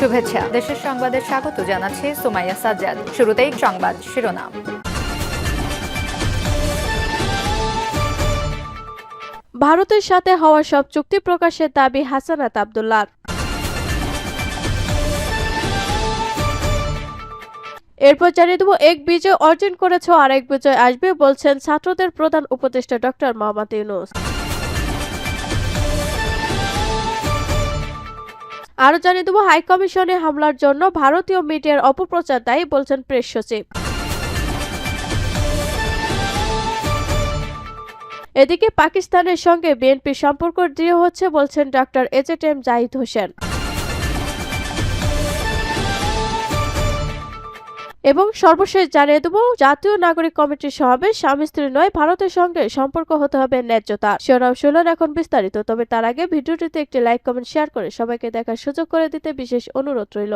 শুভেচ্ছা। দেশের সংবাদে স্বাগত জানাচ্ছি সুমাইয়া সাজ্জাদ। শুরুতেই সংবাদ শিরোনাম। ভারতের সাথে হওয়া সব চুক্তি প্রকাশের দাবি হাসানাত আবদুল্লার। এরপর জানিয়ে দেবো, এক বিজয় অর্জন করেছ আর এক বিজয় আসবে বলছেন ছাত্রদের প্রধান উপদেষ্টা ডক্টর মোহাম্মদ ইউনুস। আরও জানিয়ে দেবো হাইকমিশনে হামলার জন্য ভারতীয় মিডিয়ার অপপ্রচার দায়ী বলছেন প্রেস সচিব। এদিকে পাকিস্তানের সঙ্গে বিএনপির সম্পর্ক দৃঢ় হচ্ছে বলছেন doctor A Z M Zahid Hossain. এবং সর্বশেষ জানিয়ে দেবো, জাতীয় নাগরিক কমিটির সমাবেশ স্বামী স্ত্রী নয়, ভারতের সঙ্গে সম্পর্ক হতে হবে ন্যায্যতা শিরোনাম শুনলেন এখন বিস্তারিত, তবে তার আগে ভিডিওটিতে একটি লাইক, কমেন্ট, শেয়ার করে সবাইকে দেখার সুযোগ করে দিতে বিশেষ অনুরোধ রইল।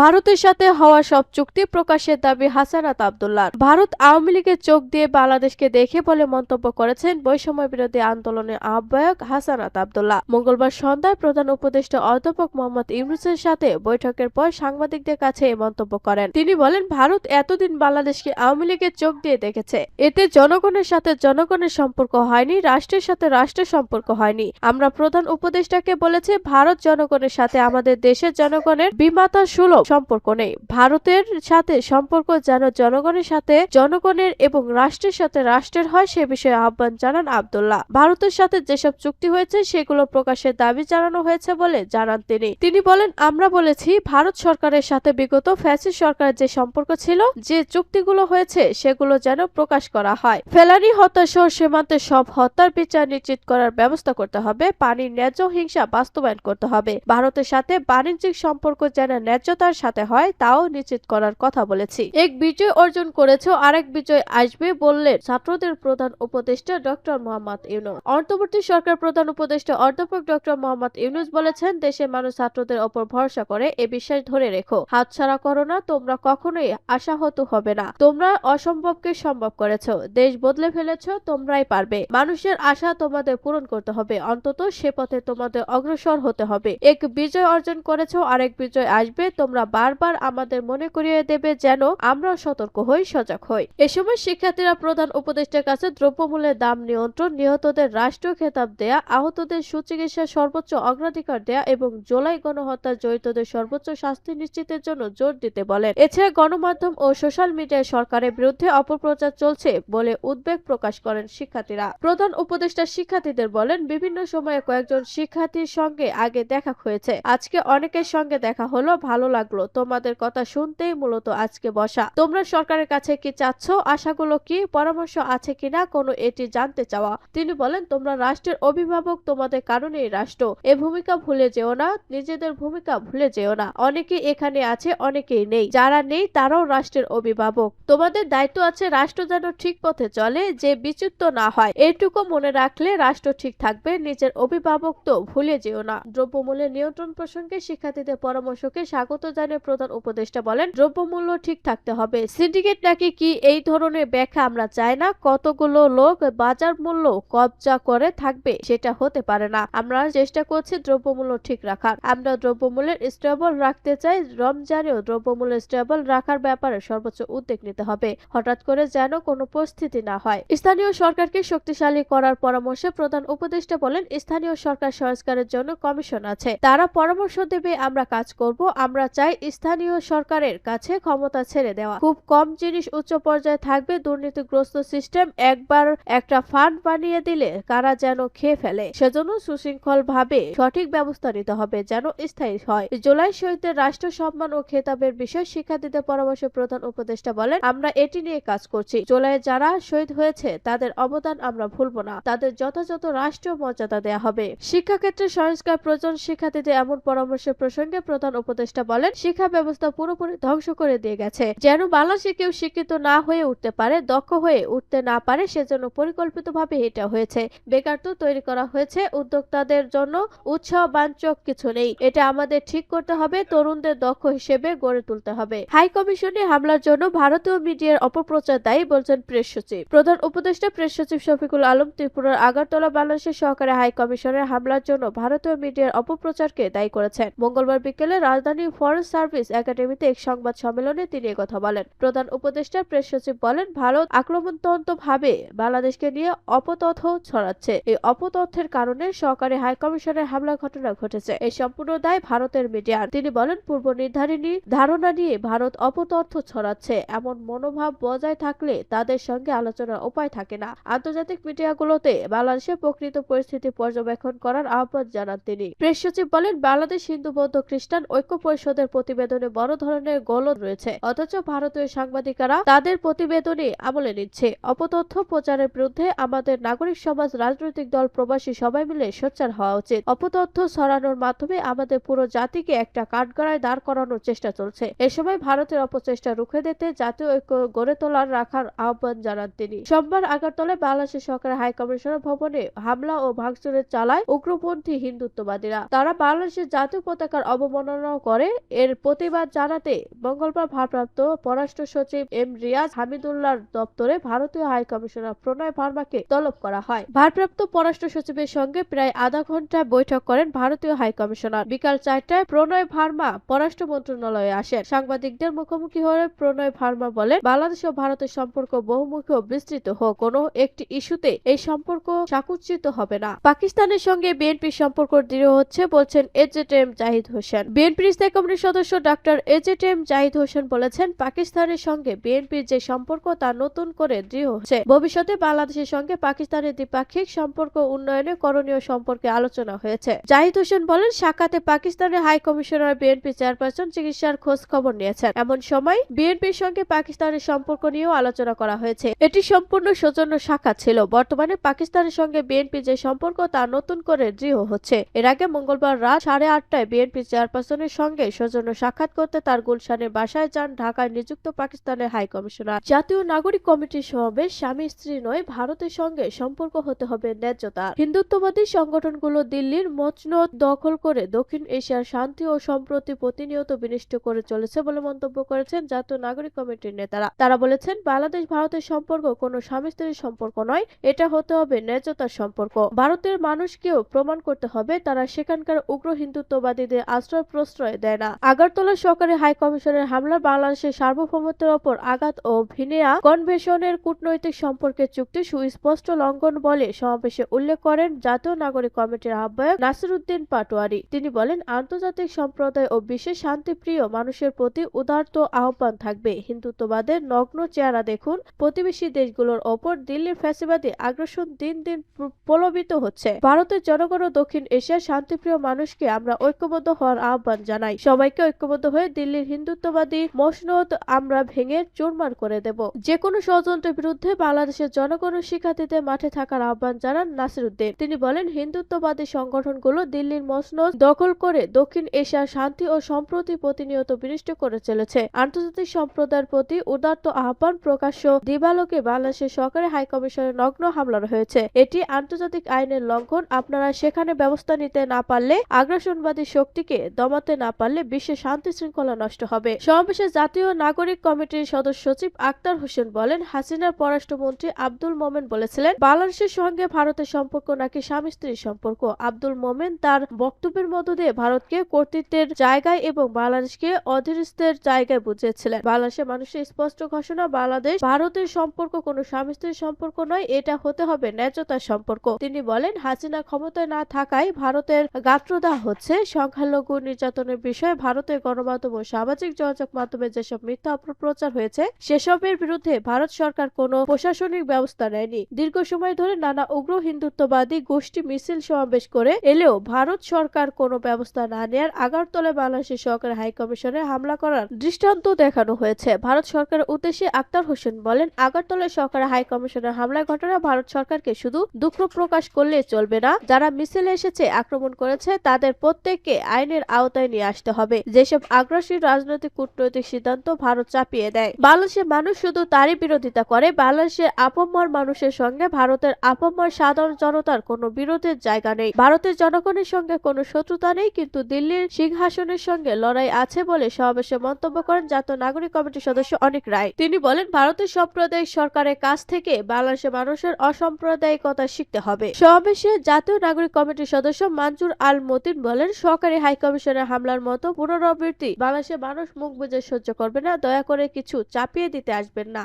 ভারতের সাথে হওয়া সব চুক্তি প্রকাশের দাবি হাসানাত আবদুল্লাহ ভারত আওয়ামী লীগের চোখ দিয়ে বাংলাদেশকে দেখে বলে মন্তব্য করেছেন বৈষম্য বিরোধী আন্দোলনের আহ্বায়ক হাসানাত আবদুল্লাহ। মঙ্গলবার সন্ধ্যায় প্রধান উপদেষ্টা অধ্যাপক মোহাম্মদ ইউনুসের সাথে বৈঠকের পর সাংবাদিকদের কাছে এই মন্তব্য করেন। তিনি বলেন, ভারত এতদিন বাংলাদেশকে আওয়ামী লীগের চোখ দিয়ে দেখেছে। এতে জনগণের সাথে জনগণের সম্পর্ক হয়নি, রাষ্ট্রের সাথে রাষ্ট্রের সম্পর্ক হয়নি। আমরা প্রধান উপদেষ্টাকে বলেছি, ভারত জনগণের সাথে আমাদের দেশের জনগণের বিমাতা সুলভ সম্পর্ক নেই। ভারতের সাথে সম্পর্ক যেন জনগণের সাথে, জনগণের এবং রাষ্ট্রের সাথে রাষ্ট্রের হয় সে বিষয়ে আহ্বান জানান আবদুল্লাহ। ভারতের সাথে যেসব চুক্তি হয়েছে, সেগুলো প্রকাশের দাবি জানানো হয়েছে বলে জানান তিনি। তিনি বলেন, আমরা বলেছি, ভারত সরকারের সাথে বিগত ফ্যাসিস্ট সরকারের যে সম্পর্ক ছিল, যে চুক্তিগুলো হয়েছে, সেগুলো যেন প্রকাশ করা হয়। ফেলানি হত্যা সহ সীমান্তে সব হত্যার বিচার নিশ্চিত করার ব্যবস্থা করতে হবে। পানির ন্যায্য হিংসা বাস্তবায়ন করতে হবে। ভারতের সাথে বাণিজ্যিক সম্পর্ক যেন ন্যায্যতার সাথে হয়, তাও নিশ্চিত করার কথা বলেছি। এক বিজয় অর্জন করেছে, আরেক বিজয় আসবে বললেন ছাত্রদের প্রধান উপদেষ্টা ডক্টর মোহাম্মদ ইউনুস। অন্তর্বর্তী সরকার প্রধান উপদেষ্টা অধ্যাপক ডক্টর মোহাম্মদ ইউনুস বলেছেন, দেশের মানুষ ছাত্রদের ওপর ভরসা করে, এ বিশ্বাস ধরে রেখো। হাতছাড়া করো না, তোমরা কখনোই আশাহত হবে না। তোমরা অসম্ভবকে সম্ভব করেছ, দেশ বদলে ফেলেছো, তোমরাই পারবে। মানুষের আশা তোমাদের পূরণ করতে হবে, অন্তত সে পথে তোমাদের অগ্রসর হতে হবে। এক বিজয় অর্জন করেছ, আরেক বিজয় আসবে, তোমরা বারবার আমাদের মনে করিয়ে দেবে যেন আমরা সতর্ক হই, সজাগ হই। এ সময় শিক্ষার্থীরা প্রধান উপদেষ্টার কাছে দ্রব্যমূল্যের দাম নিয়ন্ত্রণ, নিহতদের রাষ্ট্রীয় খেতাব দেয়া, আহতদের সুচিকিৎসা সর্বোচ্চ অগ্রাধিকার দেয়া এবং জুলাই গণহত্যায় জড়িতদের সর্বোচ্চ শাস্তি নিশ্চিতের জন্য জোর দিতে বলেন। এছাড়া গণমাধ্যম ও সোশ্যাল মিডিয়ায় সরকারের বিরুদ্ধে অপপ্রচার চলছে বলে উদ্বেগ প্রকাশ করেন শিক্ষার্থীরা। প্রধান উপদেষ্টা শিক্ষার্থীদের বলেন, বিভিন্ন সময়ে কয়েকজন শিক্ষার্থীর সঙ্গে আগে দেখা হয়েছে। আজকে অনেকের সঙ্গে দেখা হলো, ভালো লাগল। তোমাদের কথা শুনতেই মূলত আজকে বসা। তোমরা সরকারের কাছে কি চাচ্ছ? আশাগুলো কি? পরামর্শ আছে কিনা? কোনো এটি জানতে চাওয়া। তিনি বলেন, তোমরা রাষ্ট্রের অভিভাবক, তোমাদের কারণেই রাষ্ট্র। এ ভূমিকা ভুলে যেও না, নিজেদের ভূমিকা ভুলে যেও না। অনেকে এখানে আছে, অনেকেই নেই। যারা নেই, তারাও রাষ্ট্রের অভিভাবক। তোমাদের দায়িত্ব আছে, রাষ্ট্র যেন ঠিক পথে চলে, যে বিচ্যুত না হয়। এটুকু মনে রাখলে রাষ্ট্র ঠিক থাকবে, নিজের অভিভাবক তো ভুলে যেও না। দ্রব্যমূল্যের নিয়ন্ত্রণ প্রসঙ্গে শিক্ষার্থীদের পরামর্শকে স্বাগত জানিয়ে প্রধান উপদেষ্টা বলেন, দ্রব্যমূল্য ঠিক থাকতে হবে। সিন্ডিকেট নাকি কি এই ধরনের ব্যাখ্যা আমরা চাই না? কতগুলো লোক বাজার মূল্য কবজা করে থাকবে সেটা হতে পারে না। আমরা চেষ্টা করছি দ্রব্যমূল্য ঠিক রাখার। আমরা দ্রব্যমূল্যের স্টেবল রাখতে চাই। রমজানেও দ্রব্যমূল্য স্টেবল রাখার ব্যাপারে সর্বোচ্চ উদ্যোগ নিতে হবে। হঠাৎ করে যেন কোনো পরিস্থিতি না হয়। স্থানীয় সরকারকে শক্তিশালী করার পরামর্শে প্রধান উপদেষ্টা বলেন, স্থানীয় সরকার সংস্কারের জন্য কমিশন আছে। তারা পরামর্শ দেবে, আমরা কাজ করব। আমরা চাই স্থানীয় সরকারের কাছে ক্ষমতা ছেড়ে দেওয়া। খুব কম জিনিস উচ্চ পর্যায়ে থাকবে, দুর্নীতিগ্রস্ত সিস্টেম একবার একটা ফান্ড বানিয়ে দিলে কারা যেন খেয়ে ফেলে। সেজন্য সুশৃঙ্খল ভাবে সঠিক ব্যবস্থা নিতে হবে যেন স্থায়ী হয়। জুলাই শহীদদের রাষ্ট্র সম্মান ও খেতাবের বিষয় শিক্ষার্থীদের পরামর্শে প্রধান উপদেষ্টা বলেন, আমরা এটি নিয়ে কাজ করছি। জুলাই যারা শহীদ হয়েছে, তাদের অবদান আমরা ভুলব না। তাদের যথাযথ রাষ্ট্রীয় মর্যাদা দেয়া হবে। শিক্ষাক্ষেত্রে সংস্কার প্রয়োজন, শিক্ষার্থীদের এমন পরামর্শের প্রসঙ্গে প্রধান উপদেষ্টা বলেন শিক্ষা ব্যবস্থা পুরোপুরি ধ্বংস করে দিয়ে গেছে। যেন বাংলাদেশে কেউ শিক্ষিত না হয়ে উঠতে পারে, দক্ষ হয়ে উঠতে না পারে, সেজন্য পরিকল্পিতভাবে এটা হয়েছে। বেকারত্ব তৈরি করা হয়েছে, উদ্যোক্তাদের জন্য উৎসাহ বাঞ্চক কিছু নেই। এটা আমাদের ঠিক করতে হবে, তরুণদের দক্ষ হিসেবে গড়ে তুলতে হবে। হাই কমিশনে হামলার জন্য ভারতীয় মিডিয়ার অপপ্রচার দায়ী বলছেন প্রেস সচিব। প্রধান উপদেষ্টা প্রেস সচিব শফিকুল আলম ত্রিপুরার আগরতলা বাংলাদেশের সহকারী হাই কমিশনের হামলার জন্য ভারতীয় মিডিয়ার অপপ্রচারকে দায়ী করেছেন। মঙ্গলবার বিকেলে রাজধানী ফরেস্ট সার্ভিস একাডেমিতে এক সংবাদ সম্মেলনে তিনি একথা বলেন। প্রধান উপদেষ্টা, প্রেস সচিব বলেন, ভারত আক্রমণতন্ত্র ভাবে বাংলাদেশকে নিয়ে অপতথ্য ছড়াচ্ছে। এই অপতথ্যের কারণে সহকারী হাই কমিশনের হামলা ঘটনা ঘটেছে। এই সম্পূর্ণ দায় ভারতের মিডিয়ার তিনি বলেন, পূর্ব নির্ধারিণী ধারণা নিয়ে ভারত অপতথ্য ছড়াচ্ছে। এমন মনোভাব বজায় থাকলে তাদের সঙ্গে আলোচনার উপায় থাকে না। আন্তর্জাতিক মিডিয়াগুলোতে বাংলাদেশের প্রকৃত পরিস্থিতি পর্যবেক্ষণ করার আহ্বান জানান তিনি। প্রেস সচিব বলেন, বাংলাদেশ হিন্দু বৌদ্ধ খ্রিস্টান ঐক্য পরিষদের প্রতিবেদনে বড় ধরনের গোলদ রয়েছে। অথচ ভারতীয় সাংবাদিকেরা তাদের প্রতিবেদনে আমলে নিচ্ছে। অপতথ্য প্রচারের বিরুদ্ধে আমাদের নাগরিক সমাজ, রাজনৈতিক দল, প্রবাসী সবাই মিলে সোচ্চার হওয়া উচিত। অপতথ্য ছড়ানোর মাধ্যমে আমাদের পুরো জাতিকে একটা কাঠগড়ায় দাঁড় করানোর চেষ্টা চলছে। এ সময় ভারতের অপচেষ্টা রুখে দিতে জাতীয় ঐক্য গড়ে তোলার রাখার আহ্বান জানান তিনি। সোমবার আগরতলায় বাংলাদেশের সরকারের হাই কমিশনার ভবনে হামলা ও ভাঙচুরের চালায় উগ্রপন্থী হিন্দুত্ববাদীরা। তারা বাংলাদেশের জাতীয় পতাকার অবমাননা করে এর প্রতিবাদ জানাতে মঙ্গলবার ভারপ্রাপ্ত পররাষ্ট্র সচিব এম রিয়াজ হামিদুল্লাহর দপ্তরে ভারতীয় হাই কমিশনার প্রণয় ভার্মাকে তলব করা হয়। ভারপ্রাপ্ত পররাষ্ট্র সচিবের সঙ্গে প্রায় আধা ঘণ্টা বৈঠক করেন ভারতীয় হাই কমিশনার। বিকাল চারটায় প্রণয় ভার্মা পররাষ্ট্র মন্ত্রণালয়ে আসেন। সাংবাদিকদের মুখোমুখি হয়ে প্রণয় ভার্মা বলেন, বাংলাদেশ ও ভারতের সম্পর্ক বহুমুখী ও বিস্তৃত হোক, কোনো একটি ইস্যুতে এই সম্পর্ক সাকুচ্চিত হবে না। পাকিস্তানের সঙ্গে বিএনপির সম্পর্ক দৃঢ় হচ্ছে, বলছেন এজেট এম জাহিদ হোসেন। বিএনপির স্থায়ী কমিটির সদস্য doctor A Z M Zahid Hossain বলেছেন, পাকিস্তানের সঙ্গে বিএনপির যে সম্পর্ক তা নতুন করে দৃঢ় হচ্ছে। ভবিষ্যতে বাংলাদেশের সঙ্গে পাকিস্তানের দ্বিপাক্ষিক সম্পর্ক উন্নয়নে করণীয় সম্পর্কে আলোচনা হয়েছে। জাহিদ হোসেন বলেন, সাক্ষাতে পাকিস্তানের হাই কমিশনার বিএনপি চেয়ারপারসন চিকিৎসার খোঁজ খবর নিয়েছেন। এমন সময় বিএনপির সঙ্গে পাকিস্তানের সম্পর্ক নিয়েও আলোচনা করা হয়েছে। এটি সম্পূর্ণ সৌজন্য সাক্ষাৎ ছিল। বর্তমানে পাকিস্তানের সঙ্গে বিএনপি যে সম্পর্ক তা নতুন করে দৃঢ় হচ্ছে। এর আগে মঙ্গলবার রাত সাড়ে আটটায় বিএনপি চেয়ারপারসনের সঙ্গে সৌজন্য সাক্ষাৎ করতে তার গুলশানের বাসায় যান ঢাকায় নিযুক্ত পাকিস্তানের হাই কমিশনার। জাতীয় নাগরিক কমিটির সমাবেশ স্বামী স্ত্রী নয়, ভারতের সঙ্গে সম্পর্ক হতে হবে ন্যায্যতা হিন্দুত্ববাদী সংগঠনগুলো দিল্লির মচনদ দখল করে দক্ষিণ এশিয়ার শান্তি ও সম্প্রতি প্রতিনিয়ত বিনিষ্ট করে চলেছে বলে মন্তব্য করেছেন জাতীয় নাগরিক কমিটির নেতারা। তারা বলেছেন, বাংলাদেশ ভারতের সম্পর্ক কোনো স্বামী স্ত্রীর সম্পর্ক নয়, এটা হতে হবে ন্যায্যতার সম্পর্ক। ভারতের মানুষকেও প্রমাণ করতে হবে, তারা সেখানকার উগ্র হিন্দুত্ববাদীদের আশ্রয় প্রশ্রয় দেয় না। আগরতলা সরকারি হাই কমিশনের হামলা বাংলাদেশের সার্বভৌমত্বের ওপর আঘাত ও ভিনেয়া কনভেনশনের কূটনৈতিক সম্পর্কের চুক্তি সুস্পষ্ট লঙ্ঘন বলে সমাবেশে উল্লেখ করেন জাতীয় নাগরিক কমিটির আহ্বায়ক নাসিরুদ্দিন পাটোয়ারি। তিনি বলেন, আন্তর্জাতিক সম্প্রদায় ও বিশ্বের শান্তিপ্রিয় মানুষের প্রতি উদারত আহ্বান থাকবে। হিন্দুত্ববাদের নগ্ন চেহারা দেখুন, প্রতিবেশী দেশগুলোর ওপর দিল্লির ফ্যাসিবাদী আগ্রাসন দিন দিন প্র- প্রলোভিত হচ্ছে। ভারতের জনগণ ও দক্ষিণ এশিয়ার শান্তিপ্রিয় মানুষকে আমরা ঐক্যবদ্ধ হওয়ার আহ্বান জানাই। সবাইকে ঐক্যবদ্ধ হয়ে দিল্লির হিন্দুত্ববাদী মসনদ আমরা ভেঙে চুরমার করে দেব। যে কোনো ষড়যন্ত্রের বিরুদ্ধে বাংলাদেশের জনগণ শিক্ষার্থীদের মাঠে থাকার আহ্বান জানান নাসিরুদ্দিন। তিনি বলেন, হিন্দুত্ববাদী সংগঠনগুলো দিল্লির মসনদ দখল করে দক্ষিণ এশিয়ার শান্তি ও সম্প্রতি প্রতিনিয়ত বিনিষ্ট করে চলেছে। আন্তর্জাতিক সম্প্রদায়ের প্রতি উদার্ত আহ্বান প্রকাশ্য দিবালোকে বাংলাদেশের সরকারি হাই কমিশনের নগ্ন হামলা হয়েছে এটি আন্তর্জাতিক আইনের লঙ্ঘন। আপনারা সেখানে ব্যবস্থা নিতে না পারলে, আগ্রাসনবাদী শক্তিকে দমাতে না পারলে বিশ্বে শান্তি শৃঙ্খলা নষ্ট হবে। সমাবেশে জাতীয় নাগরিক কমিটির সদস্য সচিব আক্তার হোসেন বলেন, হাসিনার পররাষ্ট্রমন্ত্রী আব্দুল মোমেন বলেছিলেন, বাংলাদেশের সঙ্গে ভারতের সম্পর্ক নাকি স্বামী স্ত্রীর সম্পর্ক? আব্দুল মোমেন তার বক্তব্যের মধ্য দিয়ে ভারতকে কর্তৃত্বের জায়গায় এবং বাংলাদেশকে অধীনস্থের জায়গায় বুঝিয়েছিলেন। বাংলাদেশের মানুষের স্পষ্ট ঘোষণা, বাংলাদেশ ভারতের সম্পর্ক কোনো স্বামী স্ত্রীর সম্পর্ক নয়, এটা হতে হবে ন্যায্যতার সম্পর্ক। তিনি বলেন, হাসিনা ক্ষমতায় না থাকায় ভারতের গাত্রদাহ হচ্ছে সংখ্যালঘু নির্যাতনের বিষয়ে ভারতের গণমাধ্যম ও সামাজিক যোগাযোগ মাধ্যমে যেসব মিথ্যা অপপ্রচার হয়েছে, সেসবের বিরুদ্ধে ভারত সরকার কোনো প্রশাসনিক ব্যবস্থা নেয়নি। দীর্ঘ সময় ধরে নানা উগ্র হিন্দুত্ববাদী গোষ্ঠী মিছিল সমাবেশ করে এলেও ভারত সরকার কোনো ব্যবস্থা না নেয়ার আগারতলায় বাংলাদেশের সরকারের হাই কমিশনে হামলা করার দৃষ্টান্ত দেখানো হয়েছে। ভারত সরকারের উদ্দেশ্যে আক্তার হোসেন বলেন, আগারতলায় সরকারের হাই কমিশনের হামলার ঘটনা ভারত সরকারকে শুধু দুঃখ প্রকাশ করলে চলবে না। যারা মিছিলে এসেছে, আক্রমণ করেছে, তাদের প্রত্যেককে আইনের আওতায় নিয়ে আসতে হবে। যেসব আগ্রাসী রাজনৈতিক কূটনৈতিক সিদ্ধান্ত ভারত চাপিয়ে দেয়। বাংলাদেশের মানুষ শুধু তারই বিরোধিতা করে, বাংলাদেশের আপমর মানুষের সঙ্গে ভারতের আপমর সাধারণ জনতার কোনো বিরোধের জায়গা নেই। ভারতের জনগণের সঙ্গে কোনো শত্রুতা নেই, কিন্তু দিল্লির সিংহাসনের সঙ্গে লড়াই আছে বলে সমাবেশে মন্তব্য করেন জাতীয় নাগরিক কমিটির সদস্য অনেক রায়। তিনি বলেন, ভারতের সাম্প্রদায়িক সরকারের কাছ থেকে বাংলাদেশের মানুষের অসাম্প্রদায়িকতা শিখতে হবে। সমাবেশে জাতীয় নাগরিক কমিটির সদস্য মানজুর আল মতিন বলেন, সরকারি হাইকমিশনের হামলার মতো পুনরাবৃত্তি বাংলাদেশের মানুষ মুখ বুঝে সহ্য করবে না। দয়া করে কিছু চাপিয়ে দিতে আসবেন না।